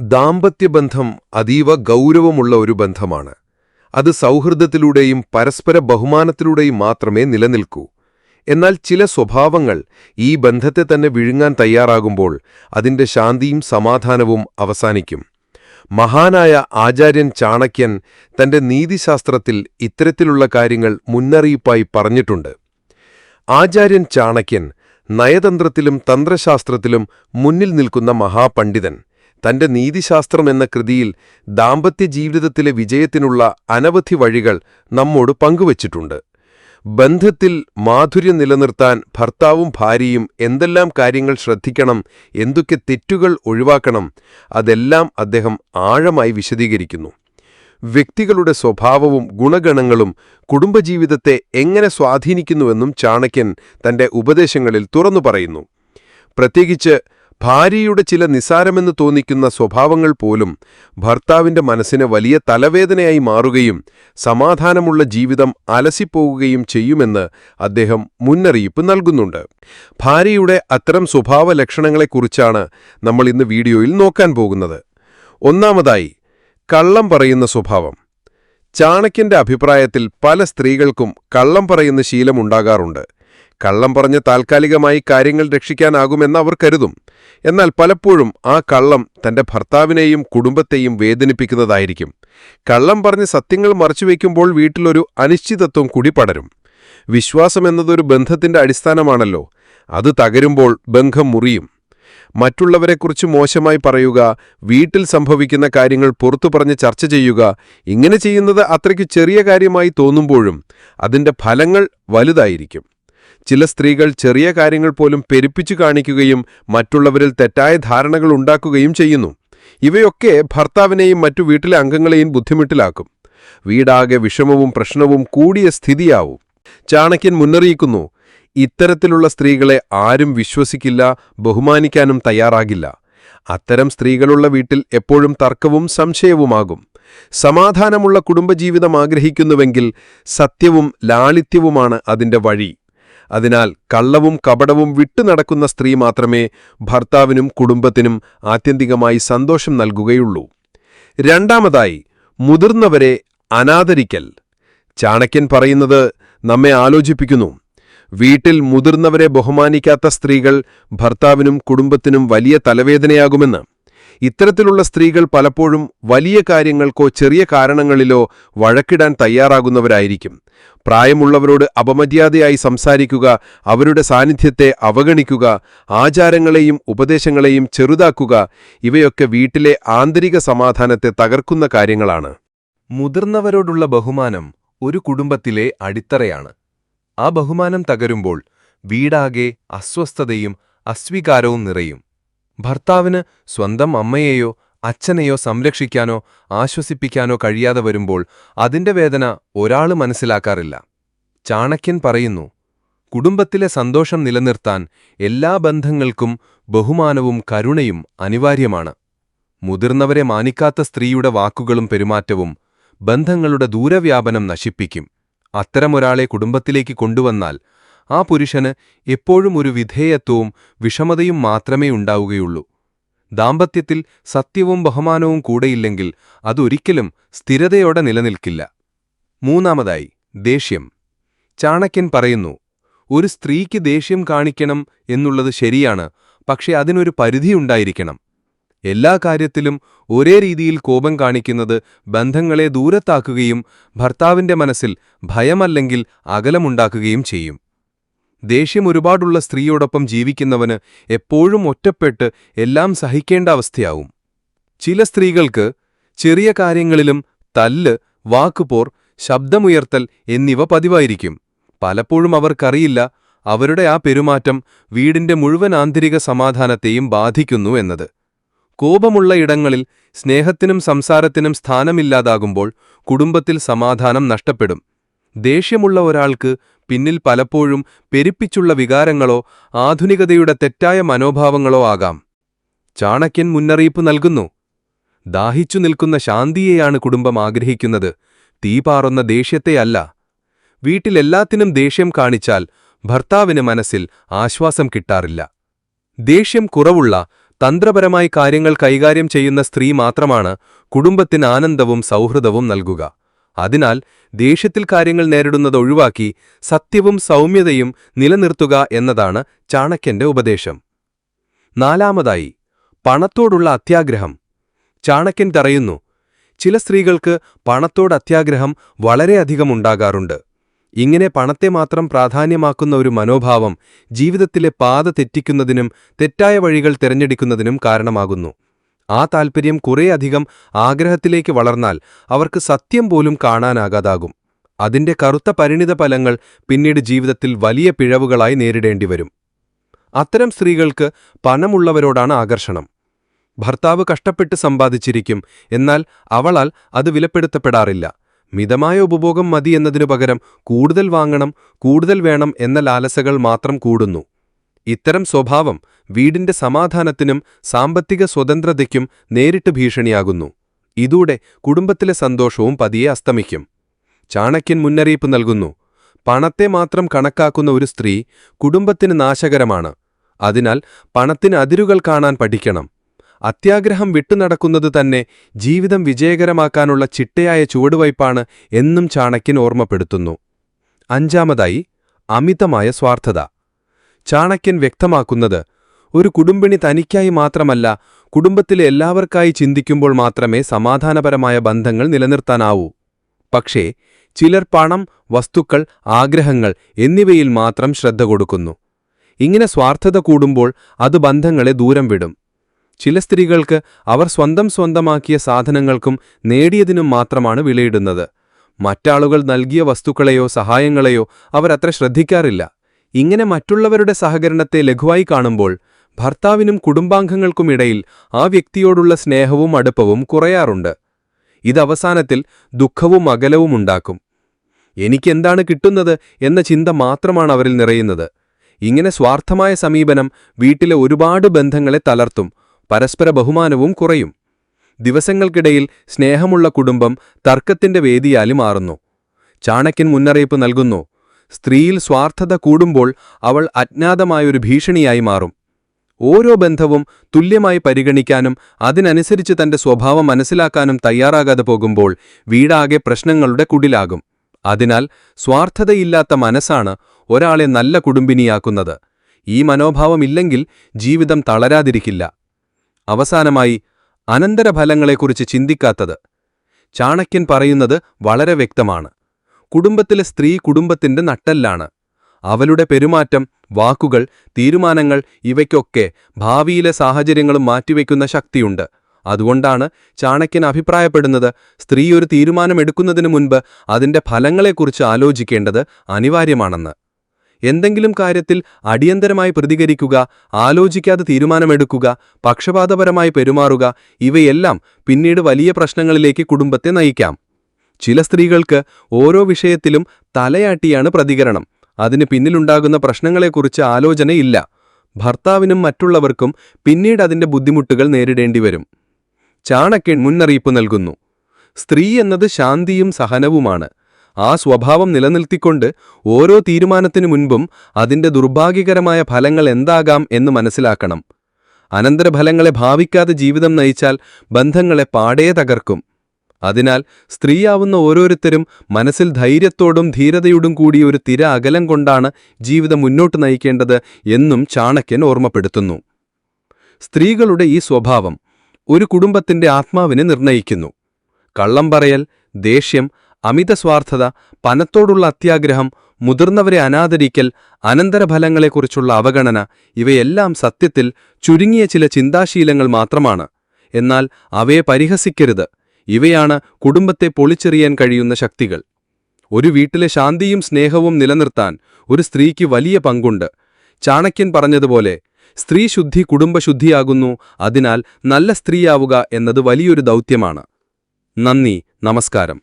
ദാമ്പത്യബന്ധം അതീവ ഗൗരവമുള്ള ഒരു ബന്ധമാണ്. അത് സൗഹൃദത്തിലൂടെയും പരസ്പര ബഹുമാനത്തിലൂടെയും മാത്രമേ നിലനിൽക്കൂ. എന്നാൽ ചില സ്വഭാവങ്ങൾ ഈ ബന്ധത്തെ തന്നെ വിഴുങ്ങാൻ തയ്യാറാകുമ്പോൾ അതിന്റെ ശാന്തിയും സമാധാനവും അവസാനിക്കും. മഹാനായ ആചാര്യൻ ചാണക്യൻ തന്റെ നീതിശാസ്ത്രത്തിൽ ഇത്തരത്തിലുള്ള കാര്യങ്ങൾ മുന്നറിയിപ്പായി പറഞ്ഞിട്ടുണ്ട്. ആചാര്യൻ ചാണക്യൻ നയതന്ത്രത്തിലും തന്ത്രശാസ്ത്രത്തിലും മുന്നിൽ നിൽക്കുന്ന മഹാപണ്ഡിതൻ. തന്റെ നീതിശാസ്ത്രം എന്ന കൃതിയിൽ ദാമ്പത്യ ജീവിതത്തിലെ വിജയത്തിനുള്ള അനവധി വഴികൾ നമ്മോട് പങ്കുവച്ചിട്ടുണ്ട്. ബന്ധത്തിൽ മാധുര്യം നിലനിർത്താൻ ഭർത്താവും ഭാര്യയും എന്തെല്ലാം കാര്യങ്ങൾ ശ്രദ്ധിക്കണം എന്തൊക്കെ തെറ്റുകൾ ഒഴിവാക്കണം അതെല്ലാം അദ്ദേഹം ആഴമായി വിശദീകരിക്കുന്നു. വ്യക്തികളുടെ സ്വഭാവവും ഗുണഗണങ്ങളും കുടുംബജീവിതത്തെ എങ്ങനെ സ്വാധീനിക്കുന്നുവെന്നും ചാണക്യൻ തന്റെ ഉപദേശങ്ങളിൽ തുറന്നു പറയുന്നു. പ്രത്യേകിച്ച് ഭാര്യയുടെ ചില നിസാരമെന്ന് തോന്നിക്കുന്ന സ്വഭാവങ്ങൾ പോലും ഭർത്താവിന്റെ മനസ്സിന് വലിയ തലവേദനയായി മാറുകയും സമാധാനമുള്ള ജീവിതം അലസിപ്പോകുകയും ചെയ്യുമെന്ന് അദ്ദേഹം മുന്നറിയിപ്പ് നൽകുന്നുണ്ട്. ഭാര്യയുടെ അത്തരം സ്വഭാവ ലക്ഷണങ്ങളെക്കുറിച്ചാണ് നമ്മൾ ഇന്ന് വീഡിയോയിൽ നോക്കാൻ പോകുന്നത്. ഒന്നാമതായി കള്ളം പറയുന്ന സ്വഭാവം. ചാണക്യന്റെ അഭിപ്രായത്തിൽ പല സ്ത്രീകൾക്കും കള്ളം പറയുന്ന ശീലമുണ്ടാകാറുണ്ട്. കള്ളം പറഞ്ഞ് താൽക്കാലികമായി കാര്യങ്ങൾ രക്ഷിക്കാനാകുമെന്ന് അവർ കരുതും. എന്നാൽ പലപ്പോഴും ആ കള്ളം തന്റെ ഭർത്താവിനെയും കുടുംബത്തെയും വേദനിപ്പിക്കുന്നതായിരിക്കും. കള്ളം പറഞ്ഞ് സത്യങ്ങൾ മറച്ചുവെക്കുമ്പോൾ വീട്ടിലൊരു അനിശ്ചിതത്വം കൂടി പടരും. വിശ്വാസം എന്നതൊരു ബന്ധത്തിന്റെ അടിസ്ഥാനമാണല്ലോ. അത് തകരുമ്പോൾ ബന്ധം മുറിയും. മറ്റുള്ളവരെക്കുറിച്ച് മോശമായി പറയുക വീട്ടിൽ സംഭവിക്കുന്ന കാര്യങ്ങൾ പുറത്തു പറഞ്ഞ് ചർച്ച ചെയ്യുക ഇങ്ങനെ ചെയ്യുന്നത് അത്രയ്ക്ക് ചെറിയ കാര്യമായി തോന്നുമ്പോഴും അതിന്റെ ഫലങ്ങൾ വലുതായിരിക്കും. ചില സ്ത്രീകൾ ചെറിയ കാര്യങ്ങൾ പോലും പെരുപ്പിച്ചു കാണിക്കുകയും മറ്റുള്ളവരിൽ തെറ്റായ ധാരണകൾ ഉണ്ടാക്കുകയും ചെയ്യുന്നു. ഇവയൊക്കെ ഭർത്താവിനെയും മറ്റു വീട്ടിലെ അംഗങ്ങളെയും ബുദ്ധിമുട്ടിലാക്കും. വീടാകെ വിഷമവും പ്രശ്നവും കൂടിയ സ്ഥിതിയാവും. ചാണക്യൻ മുന്നറിയിക്കുന്നു ഇത്തരത്തിലുള്ള സ്ത്രീകളെ ആരും വിശ്വസിക്കില്ല ബഹുമാനിക്കാനും തയ്യാറാകില്ല. അത്തരം സ്ത്രീകളുള്ള വീട്ടിൽ എപ്പോഴും തർക്കവും സംശയവുമാകും. സമാധാനമുള്ള കുടുംബജീവിതം ആഗ്രഹിക്കുന്നുവെങ്കിൽ സത്യവും ലാളിത്യവുമാണ് അതിന്റെ വഴി. അതിനാൽ കള്ളവും കപടവും വിട്ടുനടക്കുന്ന സ്ത്രീ മാത്രമേ ഭർത്താവിനും കുടുംബത്തിനും ആത്യന്തികമായി സന്തോഷം നൽകുകയുള്ളൂ. രണ്ടാമതായി മുതിർന്നവരെ അനാദരിക്കൽ. ചാണക്യൻ പറയുന്നത് നമ്മെ ആലോചിപ്പിക്കുന്നു. വീട്ടിൽ മുതിർന്നവരെ ബഹുമാനിക്കാത്ത സ്ത്രീകൾ ഭർത്താവിനും കുടുംബത്തിനും വലിയ തലവേദനയാകുമെന്ന്. ഇത്തരത്തിലുള്ള സ്ത്രീകൾ പലപ്പോഴും വലിയ കാര്യങ്ങൾക്കോ ചെറിയ കാരണങ്ങളിലോ വഴക്കിടാൻ തയ്യാറാകുന്നവരായിരിക്കും. പ്രായമുള്ളവരോട് അപമര്യാദയായി സംസാരിക്കുക അവരുടെ സാന്നിധ്യത്തെ അവഗണിക്കുക ആചാരങ്ങളെയും ഉപദേശങ്ങളെയും ചെറുതാക്കുക ഇവയൊക്കെ വീട്ടിലെ ആന്തരിക സമാധാനത്തെ തകർക്കുന്ന കാര്യങ്ങളാണ്. മുതിർന്നവരോടുള്ള ബഹുമാനം ഒരു കുടുംബത്തിലെ അടിത്തറയാണ്. ആ ബഹുമാനം തകരുമ്പോൾ വീടാകെ അസ്വസ്ഥതയും അസ്വീകാരവും നിറയും. ഭർത്താവിന് സ്വന്തം അമ്മയെയോ അച്ഛനെയോ സംരക്ഷിക്കാനോ ആശ്വസിപ്പിക്കാനോ കഴിയാതെ വരുമ്പോൾ അതിന്റെ വേദന ഒരാൾ മനസ്സിലാക്കാറില്ല. ചാണക്യൻ പറയുന്നു കുടുംബത്തിലെ സന്തോഷം നിലനിർത്താൻ എല്ലാ ബന്ധങ്ങൾക്കും ബഹുമാനവും കരുണയും അനിവാര്യമാണ്. മുതിർന്നവരെ മാനിക്കാത്ത സ്ത്രീയുടെ വാക്കുകളും പെരുമാറ്റവും ബന്ധങ്ങളുടെ ദൂരവ്യാപനം നശിപ്പിക്കും. അത്തരമൊരാളെ കുടുംബത്തിലേക്ക് കൊണ്ടുവന്നാൽ ആ പുരുഷന് എപ്പോഴും ഒരു വിധേയത്വവും വിഷമതയും മാത്രമേ ഉണ്ടാവുകയുള്ളൂ. ദാമ്പത്യത്തിൽ സത്യവും ബഹുമാനവും കൂടെയില്ലെങ്കിൽ അതൊരിക്കലും സ്ഥിരതയോടെ നിലനിൽക്കില്ല. മൂന്നാമതായി ദേഷ്യം. ചാണക്യൻ പറയുന്നു ഒരു സ്ത്രീക്ക് ദേഷ്യം കാണിക്കണം എന്നുള്ളത് ശരിയാണ് പക്ഷെ അതിനൊരു പരിധിയുണ്ടായിരിക്കണം എല്ലാ കാര്യത്തിലും ഒരേ രീതിയിൽ കോപം കാണിക്കുന്നത് ബന്ധങ്ങളെ ദൂരത്താക്കുകയും ഭർത്താവിന്റെ മനസ്സിൽ ഭയമല്ലെങ്കിൽ അകലമുണ്ടാക്കുകയും ചെയ്യും. ദേഷ്യം ഒരുപാടുള്ള സ്ത്രീയോടൊപ്പം ജീവിക്കുന്നവന് എപ്പോഴും ഒറ്റപ്പെട്ട് എല്ലാം സഹിക്കേണ്ട അവസ്ഥയാവും. ചില സ്ത്രീകൾക്ക് ചെറിയ കാര്യങ്ങളിലും തല്ല് വാക്കുപോർ ശബ്ദമുയർത്തൽ എന്നിവ പതിവായിരിക്കും. പലപ്പോഴും അവർക്കറിയില്ല അവരുടെ ആ പെരുമാറ്റം വീടിന്റെ മുഴുവൻ ആന്തരിക സമാധാനത്തെയും ബാധിക്കുന്നു എന്നത്. കോപമുള്ള ഇടങ്ങളിൽ സ്നേഹത്തിനും സംസാരത്തിനും സ്ഥാനമില്ലാതാകുമ്പോൾ കുടുംബത്തിൽ സമാധാനം നഷ്ടപ്പെടും. ദേഷ്യമുള്ള ഒരാൾക്ക് പിന്നിൽ പലപ്പോഴും പെരുപ്പിച്ചുള്ള വികാരങ്ങളോ ആധുനികതയുടെ തെറ്റായ മനോഭാവങ്ങളോ ആകാം. ചാണക്യൻ മുന്നറിയിപ്പ് നൽകുന്നു. ദാഹിച്ചു നിൽക്കുന്ന ശാന്തിയെയാണ് കുടുംബം ആഗ്രഹിക്കുന്നത്. തീപാറുന്ന ദേഷ്യത്തെയല്ല വീട്ടിലെല്ലാത്തിനും ദേഷ്യം കാണിച്ചാൽ ഭർത്താവിന് മനസ്സിൽ ആശ്വാസം കിട്ടാറില്ല. ദേഷ്യം കുറവുള്ള തന്ത്രപരമായി കാര്യങ്ങൾ കൈകാര്യം ചെയ്യുന്ന സ്ത്രീ മാത്രമാണ് കുടുംബത്തിന് ആനന്ദവും സൗഹൃദവും നൽകുക. അതിനാൽ ദേഷ്യത്തിൽ കാര്യങ്ങൾ നേരിടുന്നത് ഒഴിവാക്കി സത്യവും സൗമ്യതയും നിലനിർത്തുക എന്നതാണ് ചാണക്യന്റെ ഉപദേശം. നാലാമതായി പണത്തോടുള്ള അത്യാഗ്രഹം. ചാണക്യൻ പറയുന്നു ചില സ്ത്രീകൾക്ക് പണത്തോട് അത്യാഗ്രഹം വളരെയധികം ഉണ്ടാകാറുണ്ട്. ഇങ്ങനെ പണത്തെ മാത്രം പ്രാധാന്യമാക്കുന്ന ഒരു മനോഭാവം ജീവിതത്തിലെ പാത തെറ്റിക്കുന്നതിനും തെറ്റായ വഴികൾ തിരഞ്ഞെടുക്കുന്നതിനും കാരണമാകുന്നു. ആ താൽപ്പര്യം കുറേയധികം ആഗ്രഹത്തിലേക്ക് വളർന്നാൽ അവർക്ക് സത്യം പോലും കാണാനാകാതാകും. അതിന്റെ കറുത്ത പരിണിത ഫലങ്ങൾ പിന്നീട് ജീവിതത്തിൽ വലിയ പിഴവുകളായി നേരിടേണ്ടി വരും അത്തരം സ്ത്രീകൾക്ക് പണമുള്ളവരോടാണ് ആകർഷണം. ഭർത്താവ് കഷ്ടപ്പെട്ട് സമ്പാദിച്ചിരിക്കും എന്നാൽ അവളാൽ അത് വിലപ്പെടുത്തപ്പെടാറില്ല. മിതമായ ഉപഭോഗം മതി എന്നതിനു പകരം കൂടുതൽ വാങ്ങണം കൂടുതൽ വേണം എന്ന ലാലസകൾ മാത്രം കൂടുന്നു. ഇത്തരം സ്വഭാവം വീടിന്റെ സമാധാനത്തിനും സാമ്പത്തിക സ്വതന്ത്രതയ്ക്കും നേരിട്ട് ഭീഷണിയാകുന്നു. ഇതൂടെ കുടുംബത്തിലെ സന്തോഷവും പതിയെ അസ്തമിക്കും. ചാണക്യൻ മുന്നറിയിപ്പ് നൽകുന്നു പണത്തെ മാത്രം കണക്കാക്കുന്ന ഒരു സ്ത്രീ കുടുംബത്തിന് നാശകരമാണ്. അതിനാൽ പണത്തിന് അതിരുകൾ കാണാൻ പഠിക്കണം. അത്യാഗ്രഹം വിട്ടുനടക്കുന്നത് തന്നെ ജീവിതം വിജയകരമാക്കാനുള്ള ചിട്ടയായ ചുവടുവയ്പ്പാണ് എന്നും ചാണക്യൻ ഓർമ്മപ്പെടുത്തുന്നു. അഞ്ചാമതായി അമിതമായ സ്വാർത്ഥത. ചാണക്യൻ വ്യക്തമാക്കുന്നത് ഒരു കുടുംബിണി തനിക്കായി മാത്രമല്ല കുടുംബത്തിലെ എല്ലാവർക്കായി ചിന്തിക്കുമ്പോൾ മാത്രമേ സമാധാനപരമായ ബന്ധങ്ങൾ നിലനിർത്താനാവൂ. പക്ഷേ ചിലർ പണം വസ്തുക്കൾ ആഗ്രഹങ്ങൾ എന്നിവയിൽ മാത്രം ശ്രദ്ധ കൊടുക്കുന്നു. ഇങ്ങനെ സ്വാർത്ഥത കൂടുമ്പോൾ അത് ബന്ധങ്ങളെ ദൂരം വിടും. ചില സ്ത്രീകൾക്ക് അവർ സ്വന്തം സ്വന്തമാക്കിയ സാധനങ്ങൾക്കും നേടിയതിനും മാത്രമാണ് വിലയിടുന്നത്. മറ്റാളുകൾ നൽകിയ വസ്തുക്കളെയോ സഹായങ്ങളെയോ അവരത്ര ശ്രദ്ധിക്കാറില്ല. ഇങ്ങനെ മറ്റുള്ളവരുടെ സഹകരണത്തെ ലഘുവായി കാണുമ്പോൾ ഭർത്താവിനും കുടുംബാംഗങ്ങൾക്കുമിടയിൽ ആ വ്യക്തിയോടുള്ള സ്നേഹവും അടുപ്പവും കുറയാറുണ്ട്. ഇതവസാനത്തിൽ ദുഃഖവും അകലവും ഉണ്ടാക്കും. എനിക്കെന്താണ് കിട്ടുന്നത് എന്ന ചിന്ത മാത്രമാണ് അവരിൽ നിറയുന്നത്. ഇങ്ങനെ സ്വാർത്ഥമായ സമീപനം വീട്ടിലെ ഒരുപാട് ബന്ധങ്ങളെ തളർത്തും പരസ്പര ബഹുമാനവും കുറയും. ദിവസങ്ങൾക്കിടയിൽ സ്നേഹമുള്ള കുടുംബം തർക്കത്തിന്റെ വേദിയാലി മാറുന്നു. ചാണക്യൻ മുന്നറിയിപ്പ് നൽകുന്നു സ്ത്രീയിൽ സ്വാർത്ഥത കൂടുമ്പോൾ അവൾ അജ്ഞാതമായൊരു ഭീഷണിയായി മാറും. ഓരോ ബന്ധവും തുല്യമായി പരിഗണിക്കാനും അതിനനുസരിച്ച് തന്റെ സ്വഭാവം മനസ്സിലാക്കാനും തയ്യാറാകാതെ പോകുമ്പോൾ വീടാകെ പ്രശ്നങ്ങളുടെ കുടിലാകും. അതിനാൽ സ്വാർത്ഥതയില്ലാത്ത മനസ്സാണ് ഒരാളെ നല്ല കുടുംബിനിയാക്കുന്നത്. ഈ മനോഭാവമില്ലെങ്കിൽ ജീവിതം തളരാതിരിക്കില്ല. അവസാനമായി അനന്തരഫലങ്ങളെക്കുറിച്ച് ചിന്തിക്കാത്തത്. ചാണക്യൻ പറയുന്നത് വളരെ വ്യക്തമാണ്. കുടുംബത്തിലെ സ്ത്രീ കുടുംബത്തിന്റെ നട്ടെല്ലാണ്. അവളുടെ പെരുമാറ്റം വാക്കുകൾ തീരുമാനങ്ങൾ ഇവയ്ക്കൊക്കെ ഭാവിയിലെ സാഹചര്യങ്ങളും മാറ്റിവെക്കുന്ന ശക്തിയുണ്ട്. അതുകൊണ്ടാണ് ചാണക്യൻ അഭിപ്രായപ്പെടുന്നത് സ്ത്രീ ഒരു തീരുമാനമെടുക്കുന്നതിനു മുൻപ് അതിന്റെ ഫലങ്ങളെക്കുറിച്ച് ആലോചിക്കേണ്ടത് അനിവാര്യമാണെന്ന്. എന്തെങ്കിലും കാര്യത്തിൽ അടിയന്തരമായി പ്രതികരിക്കുക ആലോചിക്കാതെ തീരുമാനമെടുക്കുക പക്ഷപാതപരമായി പെരുമാറുക ഇവയെല്ലാം പിന്നീട് വലിയ പ്രശ്നങ്ങളിലേക്ക് കുടുംബത്തെ നയിക്കാം. ചില സ്ത്രീകൾക്ക് ഓരോ വിഷയത്തിലും തലയാട്ടിയാണ് പ്രതികരണം. അതിന് പിന്നിലുണ്ടാകുന്ന പ്രശ്നങ്ങളെക്കുറിച്ച് ആലോചനയില്ല. ഭർത്താവിനും മറ്റുള്ളവർക്കും പിന്നീട് അതിന്റെ ബുദ്ധിമുട്ടുകൾ നേരിടേണ്ടി വരും. ചാണക്യൻ മുന്നറിയിപ്പ് നൽകുന്നു. സ്ത്രീ എന്നത് ശാന്തിയും സഹനവുമാണ്. ആ സ്വഭാവം നിലനിർത്തിക്കൊണ്ട് ഓരോ തീരുമാനത്തിനു മുൻപും അതിന്റെ ദുർഭാഗ്യകരമായ ഫലങ്ങൾ എന്താകാം എന്ന് മനസ്സിലാക്കണം. അനന്തരഫലങ്ങളെ ഭാവിക്കാതെ ജീവിതം നയിച്ചാൽ ബന്ധങ്ങളെ പാടേ തകർക്കും. അതിനാൽ സ്ത്രീയാവുന്ന ഓരോരുത്തരും മനസ്സിൽ ധൈര്യത്തോടും ധീരതയോടും കൂടി ഒരു തിര അകലം കൊണ്ടാണ് ജീവിതം മുന്നോട്ട് നയിക്കേണ്ടത് എന്നും ചാണക്യൻ ഓർമ്മപ്പെടുത്തുന്നു. സ്ത്രീകളുടെ ഈ സ്വഭാവം ഒരു കുടുംബത്തിന്റെ ആത്മാവിനെ നിർണയിക്കുന്നു. കള്ളം പറയൽ ദേഷ്യം അമിത സ്വാർത്ഥത പനത്തോടുള്ള അത്യാഗ്രഹം മുതിർന്നവരെ അനാദരിക്കൽ അനന്തരഫലങ്ങളെക്കുറിച്ചുള്ള അവഗണന ഇവയെല്ലാം സത്യത്തിൽ ചുരുങ്ങിയ ചില ചിന്താശീലങ്ങൾ മാത്രമാണ്. എന്നാൽ അവയെ പരിഹസിക്കരുത്. ഇവയാണ് കുടുംബത്തെ പൊളിച്ചെറിയാൻ കഴിയുന്ന ശക്തികൾ. ഒരു വീട്ടിലെ ശാന്തിയും സ്നേഹവും നിലനിർത്താൻ ഒരു സ്ത്രീക്ക് വലിയ പങ്കുണ്ട്. ചാണക്യൻ പറഞ്ഞതുപോലെ സ്ത്രീ ശുദ്ധി കുടുംബശുദ്ധിയാകുന്നു അതിനാൽ നല്ല സ്ത്രീയാവുക എന്നത് വലിയൊരു ദൗത്യമാണ്. നന്ദി നമസ്കാരം.